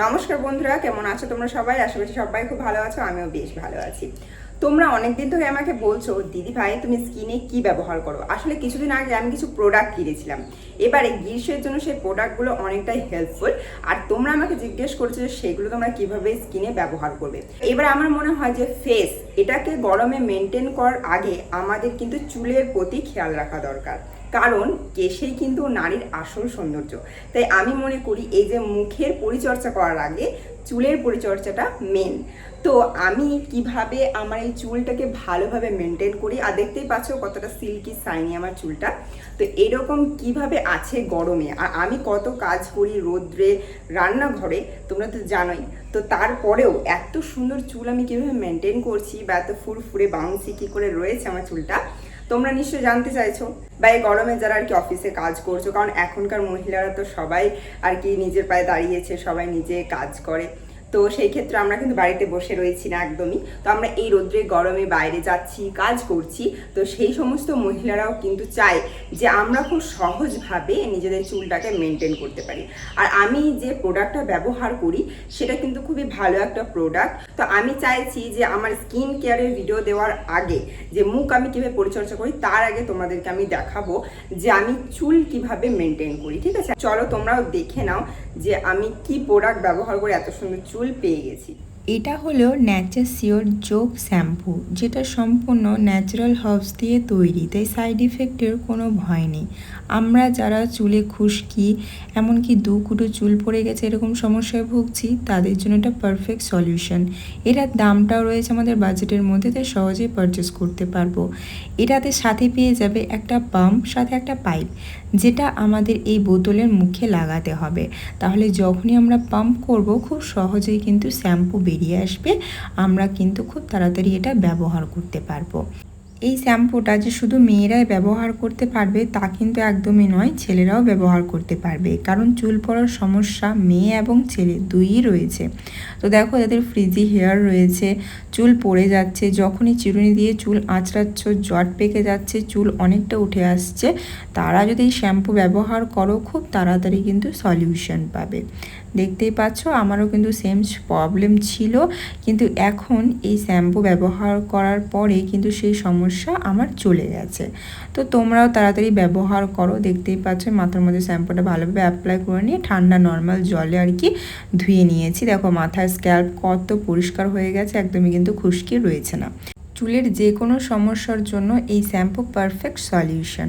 নমস্কার বন্ধুরা, কেমন আছো তোমরা সবাই? আশা করছি সবাই খুব ভালো আছো, আমিও বেশ ভালো আছি। তোমরা অনেকদিন ধরে আমাকে বলছো, দিদি ভাই, তুমি স্কিনে কি ব্যবহার করো? আসলে কিছুদিন আগে আমি কিছু প্রোডাক্ট কিনেছিলাম। এবারে গ্রীষ্মের জন্য সেই প্রোডাক্টগুলো অনেকটাই হেল্পফুল আর তোমরা আমাকে জিজ্ঞেস করছ যে সেগুলো তোমরা কীভাবে স্কিনে ব্যবহার করবে? এবার আমার মনে হয় যে ফেস এটাকে গরমে মেনটেন করার আগে আমাদের কিন্তু চুলের প্রতি খেয়াল রাখা দরকার। কারণ কেশেই কিন্তু নারীর আসল সৌন্দর্য। তাই আমি মনে করি এই যে মুখের পরিচর্যা করার আগে চুলের পরিচর্যাটা মেন তো আমি কীভাবে আমার এই চুলটাকে ভালোভাবে মেনটেন করি? আর দেখতেই পাচ্ছ কতটা সিল্কি সাইনি আমার চুলটা। তো এরকম কীভাবে আছে গরমে? আর আমি কত কাজ করি রোদ্রে, রান্নাঘরে, তোমরা তো জানোই। তো তারপরেও এত সুন্দর চুল আমি কীভাবে মেনটেন করছি বা এত ফুরফুরে বাউন্সি কী করে রয়েছে আমার চুলটা? তোমরা নিশ্চয়ই জানতে চাইছো। বা এই গরমে যারা আর কি অফিসে কাজ করছ, কারণ এখনকার মহিলারা তো সবাই আর কি নিজের পায়ে দাঁড়িয়েছে, সবাই নিজে কাজ করে। তো সেই ক্ষেত্রে আমরা কিন্তু বাড়িতে বসে রয়েছি না একদমই। তো আমরা এই রোদ্রে গরমে বাইরে যাচ্ছি, কাজ করছি। তো সেই সমস্ত মহিলারাও কিন্তু চায় যে আমরা খুব সহজভাবে নিজেদের চুলটাকে মেনটেন করতে পারি। আর আমি যে প্রোডাক্টটা ব্যবহার করি, সেটা কিন্তু খুবই ভালো একটা প্রোডাক্ট তো আমি চাইছি যে আমার স্কিন কেয়ারের ভিডিও দেওয়ার আগে যে মুখ আমি কীভাবে পরিচর্যা করি, তার আগে তোমাদেরকে আমি দেখাবো যে আমি চুল কীভাবে মেনটেন করি, ঠিক আছে? চলো তোমরাও দেখে নাও যে আমি কি প্রোডাক্ট ব্যবহার করে এত সুন্দর চুল পেয়ে গেছি। এটা হলো ন্যাচার সিওর জোক শ্যাম্পু, যেটা সম্পূর্ণ ন্যাচারাল হার্বস দিয়ে তৈরি, তাই সাইড ইফেক্টের কোনো ভয় নেই। আমরা যারা চুলে খুশকি, এমনকি দু কুটো চুল পড়ে গেছে এরকম সমস্যায় ভুগছি, তাদের জন্য এটা পারফেক্ট সলিউশন এটার দামটাও রয়েছে আমাদের বাজেটের মধ্যে, তাই সহজেই পারচেস করতে পারব। এটাতে সাথে পেয়ে যাবে একটা পাম্প সাথে একটা পাইপ যেটা আমাদের এই বোতলের মুখে লাগাতে হবে। তাহলে যখনই আমরা পাম্প করব, খুব সহজেই কিন্তু শ্যাম্পু বেরিয়ে আসবে, আমরা কিন্তু খুব তাড়াতাড়ি এটা ব্যবহার করতে পারব। এই শ্যাম্পুটা যে শুধু মেয়েরাই ব্যবহার করতে পারবে, তা কিন্তু একদমই নয়, ছেলেরাও ব্যবহার করতে পারবে। কারণ চুল পড়ার সমস্যা মেয়ে এবং ছেলে দুইই রয়েছে। তো দেখো যাদের ফ্রিজি হেয়ার রয়েছে, চুল পড়ে যাচ্ছে, যখনই চিরুনি দিয়ে চুল আঁচড়াচ্ছ, জট পেকে যাচ্ছে, চুল অনেকটা উঠে আসছে, তারা যদি এই শ্যাম্পু ব্যবহার করো, খুব তাড়াতাড়ি কিন্তু সলিউশন পাবে। দেখতেই পাচ্ছ, আমারও কিন্তু সেম প্রবলেম ছিল। কিন্তু এখন এই শ্যাম্পু ব্যবহার করার পরে কিন্তু সেই সমস্যা আমার চলে গেছে। তো তোমরাও তাড়াতাড়ি ব্যবহার করো, দেখতেই পাচ্ছ, মাথার মধ্যে শ্যাম্পুটা ভালোভাবে অ্যাপ্লাই করে নিয়ে ঠান্ডা নর্মাল জলে আর কি ধুয়ে নিয়েছি। দেখো, মাথার স্ক্যাল্প কত পরিষ্কার হয়ে গেছে, একদমই কিন্তু খুশকি রয়েছে না। চুলের যে কোনো সমস্যার জন্য এই শ্যাম্পু পারফেক্ট সলিউশন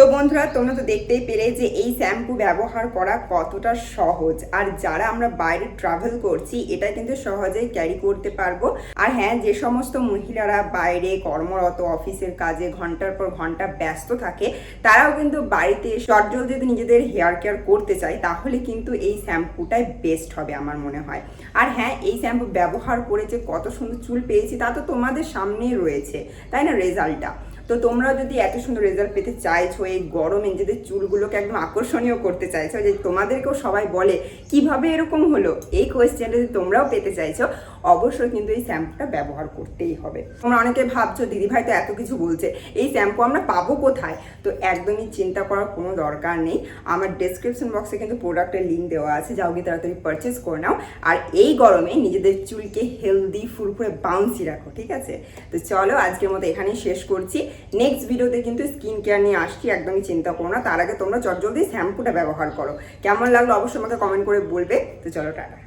তো বন্ধুরা, তোমরা তো দেখতেই পেলে যে এই শ্যাম্পু ব্যবহার করা কতটা সহজ। আর যারা আমরা বাইরে ট্রাভেল করছি, এটা কিন্তু সহজেই ক্যারি করতে পারব। আর হ্যাঁ যে সমস্ত মহিলারা বাইরে কর্মরত, অফিসের কাজে ঘণ্টার পর ঘণ্টা ব্যস্ত থাকে, তারাও কিন্তু বাড়িতে শর্টজল যদি নিজেদের হেয়ার কেয়ার করতে চায়, তাহলে কিন্তু এই শ্যাম্পুটাই বেস্ট হবে আমার মনে হয়। আর হ্যাঁ এই শ্যাম্পু ব্যবহার করে যে কত সুন্দর চুল পেয়েছি, তা তো তোমাদের সামনেই রয়েছে। তাই না? রেজাল্টটা। তো তোমরা যদি এত সুন্দর রেজাল্ট পেতে চাইছো, এই গরমে নিজেদের চুলগুলোকে একদম আকর্ষণীয় করতে চাইছো, যে তোমাদেরকেও সবাই বলে কীভাবে এরকম হলো, এই কোয়েশ্চেনটা যদি তোমরাও পেতে চাইছো, অবশ্যই কিন্তু এই শ্যাম্পুটা ব্যবহার করতেই হবে। তোমরা অনেকে ভাবছ, দিদি ভাই তো এত কিছু বলছে, এই শ্যাম্পু আমরা পাবো কোথায়? তো একদমই চিন্তা করার কোনো দরকার নেই। আমার ডেসক্রিপশন বক্সে কিন্তু প্রোডাক্টের লিঙ্ক দেওয়া আছে, যাও গিয়ে তাড়াতাড়ি পারচেস করে নাও। আর এই গরমে নিজেদের চুলকে হেলদি ফুরফুরে বাউন্সি রাখো, ঠিক আছে? তো চলো আজকের মতো এখানেই শেষ করছি। নেক্সট ভিডিওতে কিন্তু স্কিন কেয়ার নিয়ে আসছি, একদমই চিন্তা করো না। তার আগে তোমরা চটজলদি শ্যাম্পুটা ব্যবহার করো। কেমন লাগল অবশ্যই আমাকে কমেন্ট করে বলবে। তো চলো টাটা।